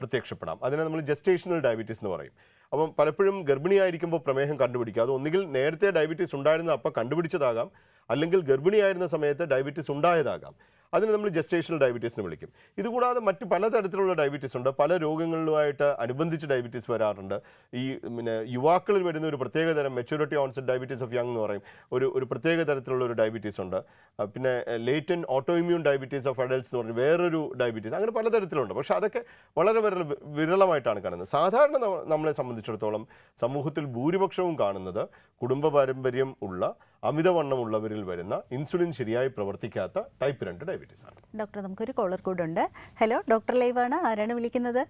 Speaker 2: പ്രത്യക്ഷപ്പെടാം. അതിനെ നമ്മൾ ജസ്റ്റേഷണൽ ഡയബറ്റീസ് എന്ന് പറയും. അപ്പം പലപ്പോഴും ഗർഭിണിയായിരിക്കുമ്പോൾ പ്രമേഹം കണ്ടുപിടിക്കുക അത് ഒന്നുകിൽ നേരത്തെ ഡയബറ്റീസ് ഉണ്ടായിരുന്ന അപ്പം കണ്ടുപിടിച്ചതാകാം. അല്ലെങ്കിൽ ഗർഭിണിയായിരുന്ന സമയത്ത് ഡയബറ്റീസ് ഉണ്ടായതാകാം. അതിന് നമ്മൾ ജസ്റ്റേഷണൽ എന്ന് വിളിക്കും. ഇതുകൂടാതെ മറ്റ് പലതരത്തിലുള്ള ഡയബറ്റീസ് ഉണ്ട്. പല രോഗങ്ങളിലുമായിട്ട് അനുബന്ധിച്ച് ഡയബറ്റീസ് വരാറുണ്ട്. ഈ പിന്നെ യുവാക്കളിൽ വരുന്ന ഒരു പ്രത്യേക തരം maturity onset diabetes of young എന്ന് പറയും. ഒരു ഒരു പ്രത്യേക തരത്തിലുള്ള ഒരു ഡയബറ്റീസ് ഉണ്ട്. പിന്നെ latent autoimmune diabetes of adults എന്ന് പറഞ്ഞ് വേറൊരു ഡയബറ്റീസ് അങ്ങനെ പലതരത്തിലുണ്ട്. പക്ഷേ അതൊക്കെ വളരെ വിരൽ വിരളമായിട്ടാണ് കാണുന്നത്. സാധാരണ നമ്മളെ സംബന്ധിച്ചിടത്തോളം സമൂഹത്തിൽ ഭൂരിപക്ഷവും കാണുന്നത് കുടുംബ പാരമ്പര്യം ഉള്ള അമിതവണ്ണമുള്ളവരിൽ വരുന്ന ഇൻസുലിൻ ശരിയായി പ്രവർത്തിക്കാത്ത ടൈപ്പ് രണ്ട് ഡയബറ്റീസ് ആണ്
Speaker 1: ഡോക്ടർ നമുക്കൊരു കോളർ കൂടെ ഉണ്ട്. ഹലോ ഡോക്ടർ ലൈവ് ആണ് ആരാണ് വിളിക്കുന്നത്?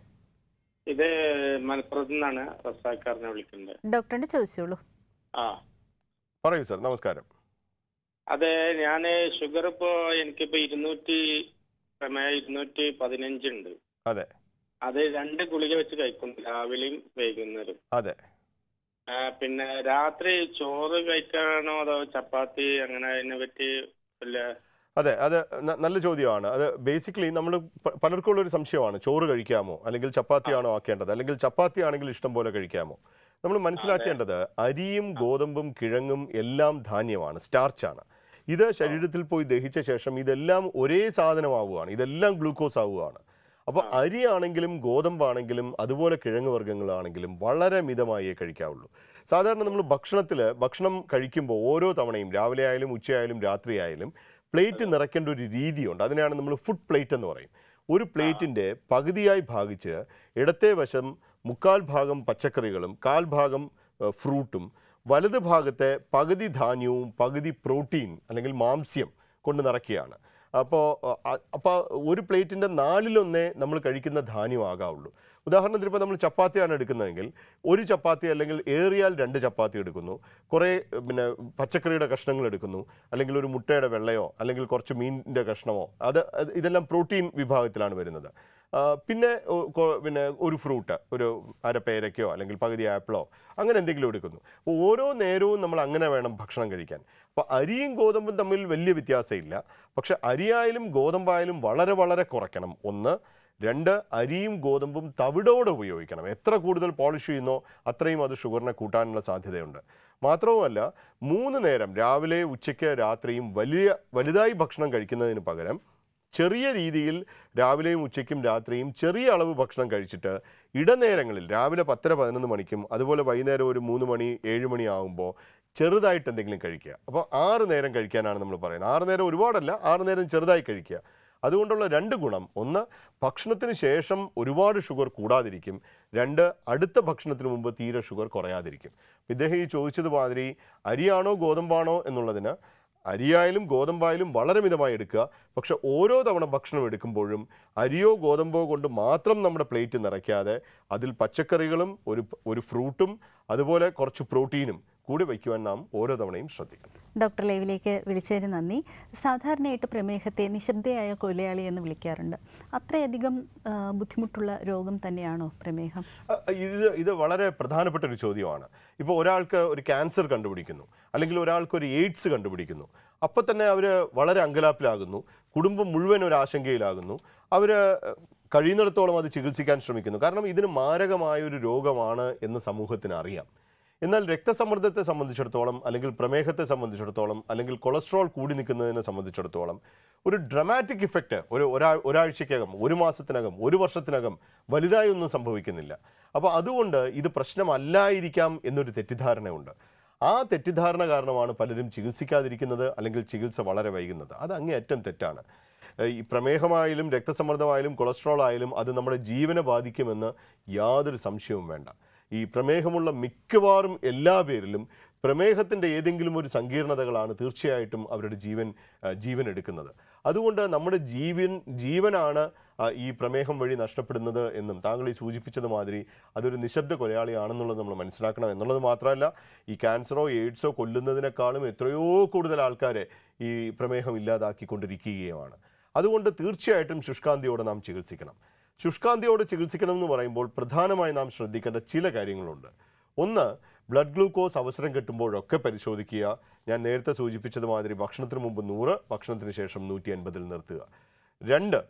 Speaker 5: ഇത് മലപ്പുറത്ത് നിന്നാണ് റസാക്കാരനെ വിളിക്കുന്നത്.
Speaker 1: ഡോക്ടറിന്റെ ചോദിച്ചോളൂ.
Speaker 5: ആ.
Speaker 2: പറയൂ സർ നമസ്കാരം.
Speaker 5: അതെ ഞാൻ ഷുഗർ ഇപ്പോ എനിക്കിപ്പോ ഇരുന്നൂറ്റി പ്രമേയം ഇരുന്നൂറ്റി പതിനഞ്ചുണ്ട്
Speaker 2: അതെ.
Speaker 5: അത് രണ്ട് ഗുളിക വെച്ച് കഴിക്കും രാവിലെയും വൈകുന്നേരം
Speaker 2: അതെ.
Speaker 5: പിന്നെ രാത്രി ചോറ് കഴിക്കാണോ അതോ ചപ്പാത്തി അങ്ങനെ അതിനെ പറ്റി വല്ല
Speaker 2: അതെ അത് നല്ല ചോദ്യമാണ്. അത് ബേസിക്കലി നമ്മൾ പലർക്കും ഉള്ളൊരു സംശയമാണ്. ചോറ് കഴിക്കാമോ? അല്ലെങ്കിൽ ചപ്പാത്തിയാണോ ആക്കേണ്ടത്? അല്ലെങ്കിൽ ചപ്പാത്തി ആണെങ്കിൽ ഇഷ്ടം പോലെ കഴിക്കാമോ? നമ്മൾ മനസ്സിലാക്കേണ്ടത് അരിയും ഗോതമ്പും കിഴങ്ങും എല്ലാം ധാന്യമാണ്. സ്റ്റാർച്ചാണ് ഇത് ശരീരത്തിൽ പോയി ദഹിച്ച ശേഷം ഇതെല്ലാം ഒരേ സാധനമാവുകയാണ്. ഇതെല്ലാം ഗ്ലൂക്കോസ് ആവുകയാണ് അപ്പോൾ അരിയാണെങ്കിലും ഗോതമ്പാണെങ്കിലും അതുപോലെ കിഴങ്ങ് വർഗങ്ങളാണെങ്കിലും വളരെ മിതമായേ കഴിക്കാവുള്ളൂ. സാധാരണ നമ്മൾ ഭക്ഷണത്തിൽ ഭക്ഷണം കഴിക്കുമ്പോൾ ഓരോ തവണയും രാവിലെ ആയാലും ഉച്ചയായാലും രാത്രിയായാലും പ്ലേറ്റ് നിറയ്ക്കേണ്ട ഒരു രീതിയുണ്ട്. അതിനെയാണ് നമ്മൾ ഫുഡ് പ്ലേറ്റ് എന്ന് പറയും. ഒരു പ്ലേറ്റിന്റെ പകുതിയായി ഭാഗിച്ച് ഇടത്തെ വശം മുക്കാൽ ഭാഗം പച്ചക്കറികളും കാൽ ഭാഗം ഫ്രൂട്ടും വലത് ഭാഗത്തെ പകുതി ധാന്യവും പകുതി പ്രോട്ടീൻ അല്ലെങ്കിൽ മാംസ്യം കൊണ്ട് നിറയ്ക്കുകയാണ്. അപ്പോൾ അപ്പോൾ ഒരു പ്ലേറ്റിന്റെ നാലിലൊന്നേ നമ്മൾ കഴിക്കുന്ന ധാന്യമാകാവുള്ളൂ. ഉദാഹരണത്തിന് ഇപ്പോൾ നമ്മൾ ചപ്പാത്തിയാണ് എടുക്കുന്നതെങ്കിൽ ഒരു ചപ്പാത്തി അല്ലെങ്കിൽ ഏറിയാൽ രണ്ട് ചപ്പാത്തി എടുക്കുന്നു. കുറേ പിന്നെ പച്ചക്കറിയുടെ കഷ്ണങ്ങൾ എടുക്കുന്നു. അല്ലെങ്കിൽ ഒരു മുട്ടയുടെ വെള്ളയോ അല്ലെങ്കിൽ കുറച്ച് മീനിന്റെ കഷ്ണമോ. അത് ഇതെല്ലാം പ്രോട്ടീൻ വിഭാഗത്തിലാണ് വരുന്നത്. പിന്നെ പിന്നെ ഒരു ഫ്രൂട്ട് ഒരു അര പേരയ്ക്കോ അല്ലെങ്കിൽ പകുതി ആപ്പിളോ അങ്ങനെ എന്തെങ്കിലും എടുക്കുന്നു. അപ്പോൾ ഓരോ നേരവും നമ്മൾ അങ്ങനെ വേണം ഭക്ഷണം കഴിക്കാൻ. അപ്പോൾ അരിയും ഗോതമ്പും തമ്മിൽ വലിയ വ്യത്യാസമില്ല. പക്ഷെ അരിയായാലും ഗോതമ്പായാലും വളരെ വളരെ കുറയ്ക്കണം. ഒന്ന് രണ്ട് അരിയും ഗോതമ്പും തവിടോടെ ഉപയോഗിക്കണം. എത്ര കൂടുതൽ പോളിഷ് ചെയ്യുന്നോ അത്രയും അത് ഷുഗറിനെ കൂട്ടാനുള്ള സാധ്യതയുണ്ട്. മാത്രവുമല്ല മൂന്ന് നേരം രാവിലെ ഉച്ചയ്ക്ക് രാത്രിയും വലിയ വലുതായി ഭക്ഷണം കഴിക്കുന്നതിന് പകരം ചെറിയ രീതിയിൽ രാവിലെയും ഉച്ചയ്ക്കും രാത്രിയും ചെറിയ അളവ് ഭക്ഷണം കഴിച്ചിട്ട് ഇടനേരങ്ങളിൽ രാവിലെ പത്തര പതിനൊന്ന് മണിക്കും അതുപോലെ വൈകുന്നേരം ഒരു മൂന്ന് മണി ഏഴ് മണി ആകുമ്പോൾ ചെറുതായിട്ട് എന്തെങ്കിലും കഴിക്കുക. അപ്പോൾ ആറ് നേരം കഴിക്കാനാണ് നമ്മൾ പറയുന്നത്. ആറ് നേരം ഒരുപാടല്ല ആറ് നേരം ചെറുതായി കഴിക്കുക. അതുകൊണ്ടുള്ള രണ്ട് ഗുണം. ഒന്ന് ഭക്ഷണത്തിന് ശേഷം ഒരുപാട് ഷുഗർ കൂടാതിരിക്കും. രണ്ട് അടുത്ത ഭക്ഷണത്തിന് മുമ്പ് തീരെ ഷുഗർ കുറയാതിരിക്കും. ഇദ്ദേഹം ഈ ചോദിച്ചത് മാതിരി അരിയാണോ ഗോതമ്പാണോ എന്നുള്ളതിന് അരിയായാലും ഗോതമ്പായാലും വളരെ മിതമായി എടുക്കുക. പക്ഷെ ഓരോ തവണ ഭക്ഷണം എടുക്കുമ്പോഴും അരിയോ ഗോതമ്പോ കൊണ്ട് മാത്രം നമ്മുടെ പ്ലേറ്റ് നിറയ്ക്കാതെ അതിൽ പച്ചക്കറികളും ഒരു ഒരു ഫ്രൂട്ടും അതുപോലെ കുറച്ച് പ്രോട്ടീനും കൂടി വയ്ക്കുവാൻ നാം ഓരോ തവണയും ശ്രദ്ധിക്കണം.
Speaker 1: ഡോക്ടർ ലൈവിലേക്ക് വിളിച്ചതിന് നന്ദി. സാധാരണയായിട്ട് പ്രമേഹത്തെ നിശബ്ദയായ കൊലയാളി എന്ന് വിളിക്കാറുണ്ട്. അത്രയധികം ബുദ്ധിമുട്ടുള്ള രോഗം തന്നെയാണോ പ്രമേഹം?
Speaker 2: ഇത് ഇത് വളരെ പ്രധാനപ്പെട്ട ഒരു ചോദ്യമാണ്. ഇപ്പോൾ ഒരാൾക്ക് ഒരു ക്യാൻസർ കണ്ടുപിടിക്കുന്നു. അല്ലെങ്കിൽ ഒരാൾക്ക് ഒരു എയ്ഡ്സ് കണ്ടുപിടിക്കുന്നു. അപ്പോൾ തന്നെ അവർ വളരെ അങ്കലാപ്പിലാകുന്നു. കുടുംബം മുഴുവൻ ഒരു ആശങ്കയിലാകുന്നു. അവർ കഴിയുന്നിടത്തോളം അത് ചികിത്സിക്കാൻ ശ്രമിക്കുന്നു. കാരണം ഇതിന് മാരകമായ ഒരു രോഗമാണ് എന്ന് സമൂഹത്തിന് അറിയാം. എന്നാൽ രക്തസമ്മർദ്ദത്തെ സംബന്ധിച്ചിടത്തോളം അല്ലെങ്കിൽ പ്രമേഹത്തെ സംബന്ധിച്ചിടത്തോളം അല്ലെങ്കിൽ കൊളസ്ട്രോൾ കൂടി നിൽക്കുന്നതിനെ സംബന്ധിച്ചിടത്തോളം ഒരു ഡ്രമാറ്റിക് ഇഫക്റ്റ് ഒരു ഒരാ ഒരാഴ്ചക്കകം ഒരു മാസത്തിനകം ഒരു വർഷത്തിനകം വലുതായി ഒന്നും സംഭവിക്കുന്നില്ല. അപ്പോൾ അതുകൊണ്ട് ഇത് പ്രശ്നമല്ലായിരിക്കാം എന്നൊരു തെറ്റിദ്ധാരണയുണ്ട്. ആ തെറ്റിദ്ധാരണ കാരണമാണ് പലരും ചികിത്സിക്കാതിരിക്കുന്നത് അല്ലെങ്കിൽ ചികിത്സ വളരെ വൈകുന്നത്. അത് അങ്ങേയറ്റം തെറ്റാണ്. ഈ പ്രമേഹമായാലും രക്തസമ്മർദ്ദമായാലും കൊളസ്ട്രോൾ ആയാലും അത് നമ്മുടെ ജീവനെ ബാധിക്കുമെന്ന് യാതൊരു സംശയവും വേണ്ട. ഈ പ്രമേഹമുള്ള മിക്കവാറും എല്ലാ പേരിലും പ്രമേഹത്തിന്റെ ഏതെങ്കിലും ഒരു സങ്കീർണതകളാണ് തീർച്ചയായിട്ടും അവരുടെ ജീവൻ ജീവൻ എടുക്കുന്നത് അതുകൊണ്ട് നമ്മുടെ ജീവൻ ജീവനാണ് ഈ പ്രമേഹം വഴി നഷ്ടപ്പെടുന്നത് എന്നും താങ്കൾ ഈ സൂചിപ്പിച്ചത് മാതിരി അതൊരു നിശബ്ദ കൊലയാളിയാണെന്നുള്ളത് നമ്മൾ മനസ്സിലാക്കണം. എന്നുള്ളത് മാത്രമല്ല ഈ ക്യാൻസറോ എയ്ഡ്സോ കൊല്ലുന്നതിനേക്കാളും എത്രയോ കൂടുതൽ ആൾക്കാരെ ഈ പ്രമേഹം ഇല്ലാതാക്കിക്കൊണ്ടിരിക്കുകയുമാണ്. അതുകൊണ്ട് തീർച്ചയായിട്ടും ശുഷ്കാന്തിയോടെ നാം ചികിത്സിക്കണം. ശുഷ്കാന്തിയോടെ ചികിത്സിക്കണം എന്ന് പറയുമ്പോൾ പ്രധാനമായി നാം ശ്രദ്ധിക്കേണ്ട ചില കാര്യങ്ങളുണ്ട്. ഒന്ന് ബ്ലഡ് ഗ്ലൂക്കോസ് അവസരം കിട്ടുമ്പോഴൊക്കെ പരിശോധിക്കുക. ഞാൻ നേരത്തെ സൂചിപ്പിച്ചത് മാതിരി ഭക്ഷണത്തിന് മുമ്പ് നൂറ് ഭക്ഷണത്തിന് ശേഷം നൂറ്റി അൻപതിൽ നിർത്തുക. രണ്ട്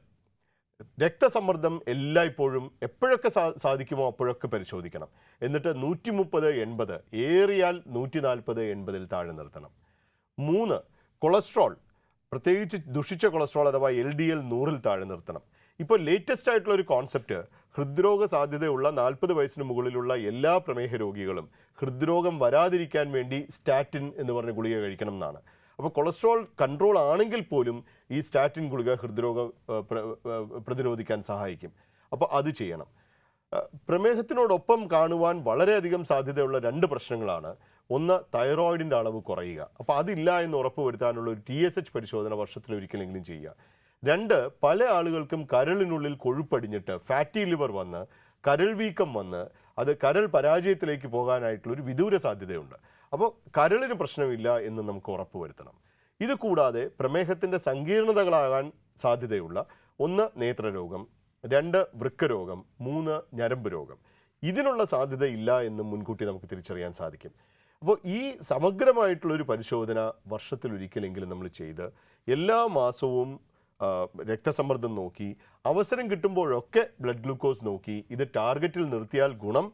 Speaker 2: രക്തസമ്മർദ്ദം എല്ലായ്പ്പോഴും എപ്പോഴൊക്കെ സാ സാധിക്കുമോ അപ്പോഴൊക്കെ പരിശോധിക്കണം. എന്നിട്ട് നൂറ്റി മുപ്പത് എൺപത് ഏറിയാൽ നൂറ്റി നാൽപ്പത് എൺപതിൽ താഴെ നിർത്തണം. മൂന്ന് കൊളസ്ട്രോൾ പ്രത്യേകിച്ച് ദുഷിച്ച കൊളസ്ട്രോൾ അഥവാ എൽ ഡി എൽ നൂറിൽ താഴെ നിർത്തണം. ഇപ്പോൾ ലേറ്റസ്റ്റ് ആയിട്ടുള്ള ഒരു കോൺസെപ്റ്റ് ഹൃദ്രോഗ സാധ്യതയുള്ള നാൽപ്പത് വയസ്സിന് മുകളിലുള്ള എല്ലാ പ്രമേഹ രോഗികളും ഹൃദ്രോഗം വരാതിരിക്കാൻ വേണ്ടി സ്റ്റാറ്റിൻ എന്ന് പറഞ്ഞ ഗുളിക കഴിക്കണം എന്നാണ്. അപ്പോൾ കൊളസ്ട്രോൾ കൺട്രോൾ ആണെങ്കിൽ പോലും ഈ സ്റ്റാറ്റിൻ ഗുളിക ഹൃദ്രോഗം പ്രതിരോധിക്കാൻ സഹായിക്കും. അപ്പോൾ അത് ചെയ്യണം. പ്രമേഹത്തിനോടൊപ്പം കാണുവാൻ വളരെയധികം സാധ്യതയുള്ള രണ്ട് പ്രശ്നങ്ങളാണ്. ഒന്ന് തൈറോയിഡിന്റെ അളവ് കുറയുക. അപ്പോൾ അതില്ല എന്ന് ഉറപ്പുവരുത്താനുള്ള ഒരു ടി എസ് എച്ച് പരിശോധന വർഷത്തിൽ ഒരിക്കലെങ്കിലും ചെയ്യുക. രണ്ട് പല ആളുകൾക്കും കരളിനുള്ളിൽ കൊഴുപ്പടിഞ്ഞിട്ട് ഫാറ്റി ലിവർ വന്ന് കരൾ വീക്കം വന്ന് അത് കരൾ പരാജയത്തിലേക്ക് പോകാനായിട്ടുള്ള ഒരു വിദൂര സാധ്യതയുണ്ട്. അപ്പോൾ കരളിന് പ്രശ്നമില്ല എന്ന് നമുക്ക് ഉറപ്പ് വരുത്തണം. ഇത് കൂടാതെ പ്രമേഹത്തിന്റെ സങ്കീർണതകളാകാൻ സാധ്യതയുള്ള ഒന്ന് നേത്രരോഗം രണ്ട് വൃക്കരോഗം മൂന്ന് ഞരമ്പ് രോഗം. ഇതിനുള്ള സാധ്യത ഇല്ല എന്ന് മുൻകൂട്ടി നമുക്ക് തിരിച്ചറിയാൻ സാധിക്കും. അപ്പോൾ ഈ സമഗ്രമായിട്ടുള്ളൊരു പരിശോധന വർഷത്തിലൊരിക്കലെങ്കിലും നമ്മൾ ചെയ്ത് എല്ലാ മാസവും രക്തസമ്മർദ്ദം നോക്കി അവസരം കിട്ടുമ്പോഴൊക്കെ ബ്ലഡ് ഗ്ലൂക്കോസ് നോക്കി ഇത് ടാർഗറ്റിൽ നിർത്തിയാൽ ഗുണം.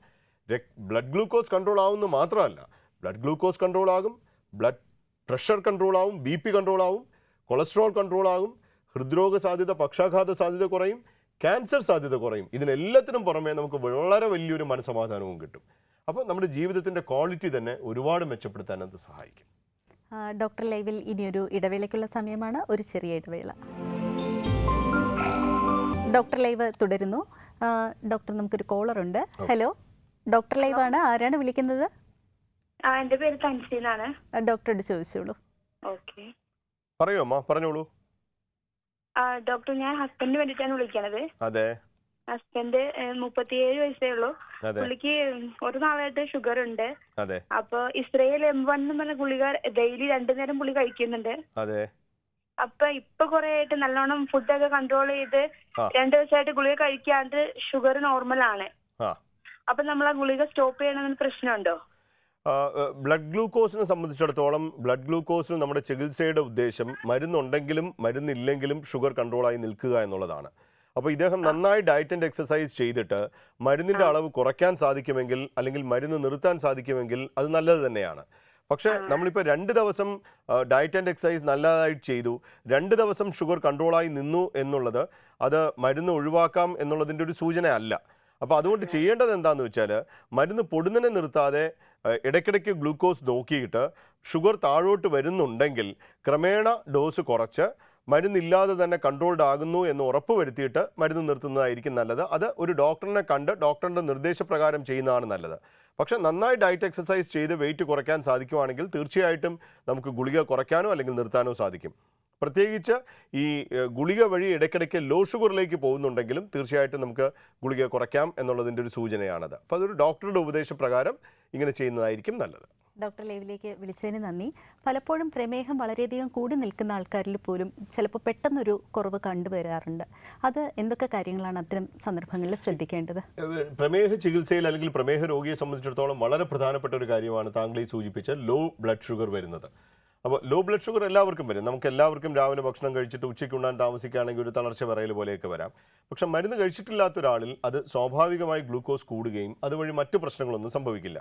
Speaker 2: ബ്ലഡ് ഗ്ലൂക്കോസ് കൺട്രോൾ ആവുമെന്ന് മാത്രമല്ല ബ്ലഡ് ഗ്ലൂക്കോസ് കൺട്രോൾ ആകും ബ്ലഡ് പ്രഷർ കൺട്രോൾ ആവും ബി പി കൺട്രോൾ ആവും കൊളസ്ട്രോൾ കൺട്രോൾ ആകും ഹൃദ്രോഗ സാധ്യത പക്ഷാഘാത സാധ്യത കുറയും ക്യാൻസർ സാധ്യത കുറയും. ഇതിനെല്ലാത്തിനും പുറമെ നമുക്ക് വളരെ വലിയൊരു മനസമാധാനവും കിട്ടും. അപ്പോൾ നമ്മുടെ ജീവിതത്തിന്റെ ക്വാളിറ്റി തന്നെ ഒരുപാട് മെച്ചപ്പെടുത്താൻ അത് സഹായിക്കും.
Speaker 1: ഡോക്ടർ ലൈവിൽ ഇനിയൊരു ഇടവേളയ്ക്കുള്ള സമയമാണ്. ഒരു ചെറിയ ഇടവേള. ഡോക്ടർ ലൈവ് തുടരുന്നു. ഡോക്ടർ നമുക്കൊരു കോളർ ഉണ്ട്. ഹലോ ഡോക്ടർ ലൈവ് ആണ് ആരാണ് വിളിക്കുന്നത്?
Speaker 4: എന്റെ പേര്
Speaker 1: ഡോക്ടറോട് ചോദിച്ചോളൂ.
Speaker 4: ഓക്കെ.
Speaker 2: പറയൂ അമ്മ പറഞ്ഞോളൂ.
Speaker 4: ഡോക്ടർ ഞാൻ ഹസ്ബൻഡിന് വേണ്ടിയിട്ടാണ് വിളിക്കണത്.
Speaker 2: അതെ.
Speaker 4: ഹസ്ബൻഡ് മുപ്പത്തിയേഴ് വയസ്സേ ഉള്ളൂ. പുള്ളിക്ക് ഒരു നാളായിട്ട് ഷുഗർ ഉണ്ട്
Speaker 2: അതെ.
Speaker 4: അപ്പൊ ഇസ്രയേൽ എം വൺ എന്ന് പറഞ്ഞ ഗുളിക ഡെയിലി രണ്ടു നേരം പുള്ളി കഴിക്കുന്നുണ്ട്. അപ്പൊ ഇപ്പൊ കുറെ ആയിട്ട് നല്ലോണം ഫുഡൊക്കെ കൺട്രോൾ ചെയ്ത്. രണ്ടു ദിവസമായിട്ട് ഗുളിക കഴിക്കാണ്ട് ഷുഗർ നോർമൽ ആണ്. അപ്പൊ നമ്മൾ ആ ഗുളിക സ്റ്റോപ്പ് ചെയ്യണമെന്ന് പ്രശ്നമുണ്ടോ?
Speaker 2: ബ്ലഡ് ഗ്ലൂക്കോസിനെ സംബന്ധിച്ചിടത്തോളം ബ്ലഡ് ഗ്ലൂക്കോസിൽ നമ്മുടെ ചികിത്സയുടെ ഉദ്ദേശം മരുന്നുണ്ടെങ്കിലും മരുന്നില്ലെങ്കിലും ഷുഗർ കൺട്രോളായി നിൽക്കുക എന്നുള്ളതാണ്. അപ്പോൾ ഇദ്ദേഹം നന്നായി ഡയറ്റ് ആൻഡ് എക്സസൈസ് ചെയ്തിട്ട് മരുന്നിന്റെ അളവ് കുറയ്ക്കാൻ സാധിക്കുമെങ്കിൽ അല്ലെങ്കിൽ മരുന്ന് നിർത്താൻ സാധിക്കുമെങ്കിൽ അത് നല്ലത് തന്നെയാണ്. പക്ഷേ നമ്മളിപ്പോൾ രണ്ട് ദിവസം ഡയറ്റ് ആൻഡ് എക്സസൈസ് നല്ലതായിട്ട് ചെയ്തു. രണ്ട് ദിവസം ഷുഗർ കൺട്രോളായി നിന്നു എന്നുള്ളത് അത് മരുന്ന് ഒഴിവാക്കാം എന്നുള്ളതിന്റെ ഒരു സൂചന അല്ല അപ്പോൾ അതുകൊണ്ട് ചെയ്യേണ്ടത് എന്താണെന്ന് വെച്ചാൽ മരുന്ന് പൊടുന്നനെ നിർത്താതെ ഇടയ്ക്കിടയ്ക്ക് ഗ്ലൂക്കോസ് നോക്കിയിട്ട് ഷുഗർ താഴോട്ട് വരുന്നുണ്ടെങ്കിൽ ക്രമേണ ഡോസ് കുറച്ച് മരുന്നില്ലാതെ തന്നെ കൺട്രോൾഡ് ആകുന്നു എന്ന് ഉറപ്പ് വരുത്തിയിട്ട് മരുന്ന് നിർത്തുന്നതായിരിക്കും നല്ലത്. അത് ഒരു ഡോക്ടറിനെ കണ്ട് ഡോക്ടറിന്റെ നിർദ്ദേശപ്രകാരം ചെയ്യുന്നതാണ് നല്ലത്. പക്ഷേ നന്നായി ഡയറ്റ് എക്സസൈസ് ചെയ്ത് വെയിറ്റ് കുറയ്ക്കാൻ സാധിക്കുവാണെങ്കിൽ തീർച്ചയായിട്ടും നമുക്ക് ഗുളിക കുറയ്ക്കാനോ അല്ലെങ്കിൽ നിർത്താനോ സാധിക്കും. പ്രത്യേകിച്ച് ഈ ഗുളിക വഴി ഇടയ്ക്കിടയ്ക്ക് ലോ ഷുഗറിലേക്ക് പോകുന്നുണ്ടെങ്കിലും തീർച്ചയായിട്ടും നമുക്ക് ഗുളിക കുറയ്ക്കാം എന്നുള്ളതിന്റെ ഒരു സൂചനയാണത്. അപ്പോൾ അതൊരു ഡോക്ടറുടെ ഉപദേശപ്രകാരം ഇങ്ങനെ ചെയ്യുന്നതായിരിക്കും നല്ലത്.
Speaker 1: ഡോക്ടർ ലൈവിലേക്ക് വിളിച്ചതിന് നന്ദി. പലപ്പോഴും പ്രമേഹം വളരെയധികം കൂടി നിൽക്കുന്ന ആൾക്കാരിൽ പോലും ചിലപ്പോൾ പെട്ടെന്നൊരു കുറവ് കണ്ടുവരാറുണ്ട്. അത് എന്തൊക്കെ കാര്യങ്ങളാണ് അത്തരം സന്ദർഭങ്ങളിൽ ശ്രദ്ധിക്കേണ്ടത്?
Speaker 2: പ്രമേഹ ചികിത്സയിൽ അല്ലെങ്കിൽ പ്രമേഹ രോഗിയെ സംബന്ധിച്ചിടത്തോളം വളരെ പ്രധാനപ്പെട്ട ഒരു കാര്യമാണ് താങ്കൾ ഈ സൂചിപ്പിച്ച ലോ ബ്ലഡ് ഷുഗർ വരുന്നത്. അപ്പോൾ ലോ ബ്ലഡ് ഷുഗർ എല്ലാവർക്കും വരും. നമുക്ക് എല്ലാവർക്കും രാവിലെ ഭക്ഷണം കഴിച്ചിട്ട് ഉച്ചയ്ക്ക് ഉണ്ണാൻ താമസിക്കുകയാണെങ്കിൽ ഒരു തളർച്ച വിറയൽ പോലെയൊക്കെ വരാം. പക്ഷെ മരുന്ന് കഴിച്ചിട്ടില്ലാത്ത ഒരാളിൽ അത് സ്വാഭാവികമായി ഗ്ലൂക്കോസ് കൂടുകയും അതുവഴി മറ്റു പ്രശ്നങ്ങളൊന്നും സംഭവിക്കില്ല.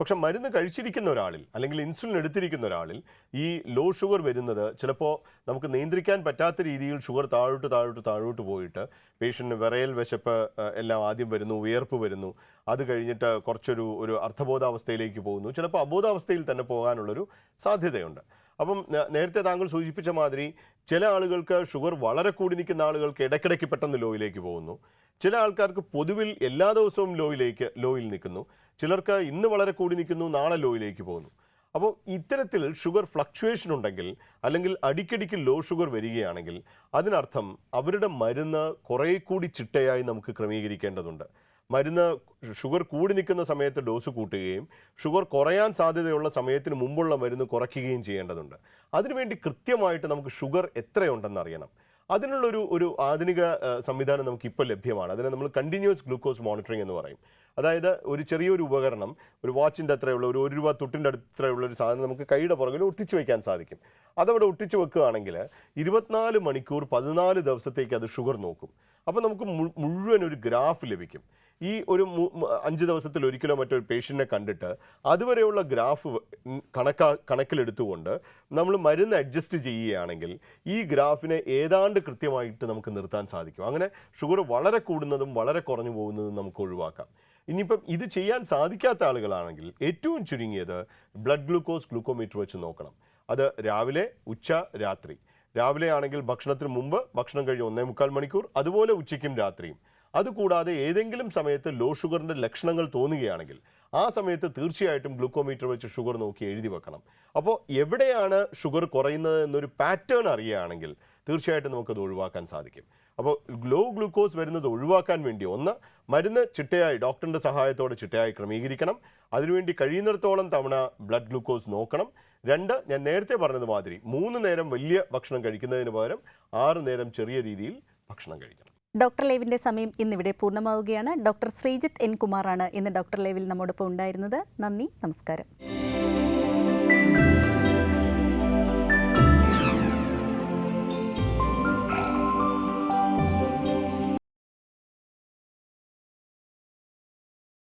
Speaker 2: പക്ഷെ മരുന്ന് കഴിച്ചിരിക്കുന്ന ഒരാളിൽ അല്ലെങ്കിൽ ഇൻസുലിൻ എടുത്തിരിക്കുന്ന ഒരാളിൽ ഈ ലോ ഷുഗർ വരുന്നത് ചിലപ്പോൾ നമുക്ക് നിയന്ത്രിക്കാൻ പറ്റാത്ത രീതിയിൽ ഷുഗർ താഴോട്ട് താഴോട്ട് താഴോട്ട് പോയിട്ട് പേഷ്യന്റിന് വിറയൽ വിശപ്പ് എല്ലാം ആദ്യം വരുന്നു വിയർപ്പ് വരുന്നു. അത് കഴിഞ്ഞിട്ട് കുറച്ചൊരു ഒരു അർത്ഥബോധാവസ്ഥയിലേക്ക് പോകുന്നു. ചിലപ്പോൾ അബോധാവസ്ഥയിൽ തന്നെ പോകാനുള്ളൊരു സാധ്യതയുണ്ട്. അപ്പം നേരത്തെ താങ്കൾ സൂചിപ്പിച്ച മാതിരി ചില ആളുകൾക്ക് ഷുഗർ വളരെ കൂടി നിൽക്കുന്ന ആളുകൾക്ക് ഇടയ്ക്കിടയ്ക്ക് പെട്ടെന്ന് ലോയിലേക്ക് പോകുന്നു. ചില ആൾക്കാർക്ക് പൊതുവിൽ എല്ലാ ദിവസവും ലോയിലേക്ക് ലോയിൽ നിൽക്കുന്നു. ചിലർക്ക് ഇന്ന് വളരെ കൂടി നിൽക്കുന്നു നാളെ ലോയിലേക്ക് പോകുന്നു. അപ്പോൾ ഇത്തരത്തിൽ ഷുഗർ ഫ്ലക്ച്വേഷൻ ഉണ്ടെങ്കിൽ അല്ലെങ്കിൽ അടിക്കടിക്ക് ലോ ഷുഗർ വരികയാണെങ്കിൽ അതിനർത്ഥം അവരുടെ മരുന്ന് കുറേ കൂടി ചിട്ടയായി നമുക്ക് ക്രമീകരിക്കേണ്ടതുണ്ട്. മരുന്ന് ഷുഗർ കൂടി നിൽക്കുന്ന സമയത്ത് ഡോസ് കൂട്ടുകയും ഷുഗർ കുറയാൻ സാധ്യതയുള്ള സമയത്തിന് മുമ്പുള്ള മരുന്ന് കുറയ്ക്കുകയും ചെയ്യേണ്ടതുണ്ട്. അതിനുവേണ്ടി കൃത്യമായിട്ട് നമുക്ക് ഷുഗർ എത്രയുണ്ടെന്ന് അറിയണം. അതിനുള്ളൊരു ഒരു ആധുനിക സംവിധാനം നമുക്ക് ഇപ്പോൾ ലഭ്യമാണ്. അതിനെ നമ്മൾ കണ്ടിന്യൂസ് ഗ്ലൂക്കോസ് മോണിറ്ററിംഗ് എന്ന് പറയും. അതായത് ഒരു ചെറിയൊരു ഉപകരണം ഒരു വാച്ചിന്റെ അത്രയുള്ള ഒരു ഒരു രൂപ തൊട്ടിന്റെ അത്രയുള്ള ഒരു സാധനം നമുക്ക് കൈയുടെ പുറകിൽ ഒട്ടിച്ചു വയ്ക്കാൻ സാധിക്കും. അതവിടെ ഒട്ടിച്ചു വെക്കുകയാണെങ്കിൽ ഇരുപത്തിനാല് മണിക്കൂർ പതിനാല് ദിവസത്തേക്ക് അത് ഷുഗർ നോക്കും. അപ്പോൾ നമുക്ക് മുഴുവൻ ഒരു ഗ്രാഫ് ലഭിക്കും. ഈ ഒരു അഞ്ച് ദിവസത്തിൽ ഒരിക്കലോ മറ്റൊരു പേഷ്യന്റിനെ കണ്ടിട്ട് അതുവരെയുള്ള ഗ്രാഫ് കണക്കാ കണക്കിലെടുത്തുകൊണ്ട് നമ്മൾ മരുന്ന് അഡ്ജസ്റ്റ് ചെയ്യുകയാണെങ്കിൽ ഈ ഗ്രാഫിനെ ഏതാണ്ട് കൃത്യമായിട്ട് നമുക്ക് നിർത്താൻ സാധിക്കും. അങ്ങനെ ഷുഗർ വളരെ കൂടുന്നതും വളരെ കുറഞ്ഞു പോകുന്നതും നമുക്ക് ഒഴിവാക്കാം. ഇനിയിപ്പം ഇത് ചെയ്യാൻ സാധിക്കാത്ത ആളുകളാണെങ്കിൽ ഏറ്റവും ചുരുങ്ങിയത് ബ്ലഡ് ഗ്ലൂക്കോസ് ഗ്ലൂക്കോമീറ്റർ വെച്ച് നോക്കണം. അത് രാവിലെ ഉച്ച രാത്രി. രാവിലെ ആണെങ്കിൽ ഭക്ഷണത്തിന് മുമ്പ് ഭക്ഷണം കഴിഞ്ഞ് ഒന്നേ മുക്കാൽ മണിക്കൂർ അതുപോലെ ഉച്ചയ്ക്കും രാത്രിയും. അതുകൂടാതെ ഏതെങ്കിലും സമയത്ത് ലോ ഷുഗറിന്റെ ലക്ഷണങ്ങൾ തോന്നുകയാണെങ്കിൽ ആ സമയത്ത് തീർച്ചയായിട്ടും ഗ്ലൂക്കോമീറ്റർ വെച്ച് ഷുഗർ നോക്കി എഴുതി വെക്കണം. അപ്പോൾ എവിടെയാണ് ഷുഗർ കുറയുന്നത് എന്നൊരു പാറ്റേൺ അറിയുകയാണെങ്കിൽ തീർച്ചയായിട്ടും നമുക്കത് ഒഴിവാക്കാൻ സാധിക്കും. അപ്പോൾ ലോ ഗ്ലൂക്കോസ് വരുന്നത് ഒഴിവാക്കാൻ വേണ്ടി ഒന്ന് മരുന്ന് ചിട്ടയായി ഡോക്ടറിന്റെ സഹായത്തോടെ ചിട്ടയായി ക്രമീകരിക്കണം. അതിനുവേണ്ടി കഴിയുന്നിടത്തോളം തവണ ബ്ലഡ് ഗ്ലൂക്കോസ് നോക്കണം. രണ്ട് ഞാൻ നേരത്തെ പറഞ്ഞത് മാതിരി മൂന്ന് നേരം വലിയ ഭക്ഷണം കഴിക്കുന്നതിന് പകരം ആറ് നേരം ചെറിയ രീതിയിൽ ഭക്ഷണം കഴിക്കണം.
Speaker 1: ഡോക്ടർ ലേവിന്റെ സമയം ഇന്നിവിടെ പൂർണമാവുകയാണ്. ഡോക്ടർ ശ്രീജിത്ത് എൻ കുമാറാണ് ഇന്ന് ഡോക്ടർ ലേവിൽ നമ്മോടൊപ്പം ഉണ്ടായിരുന്നത്. നന്ദി നമസ്കാരം.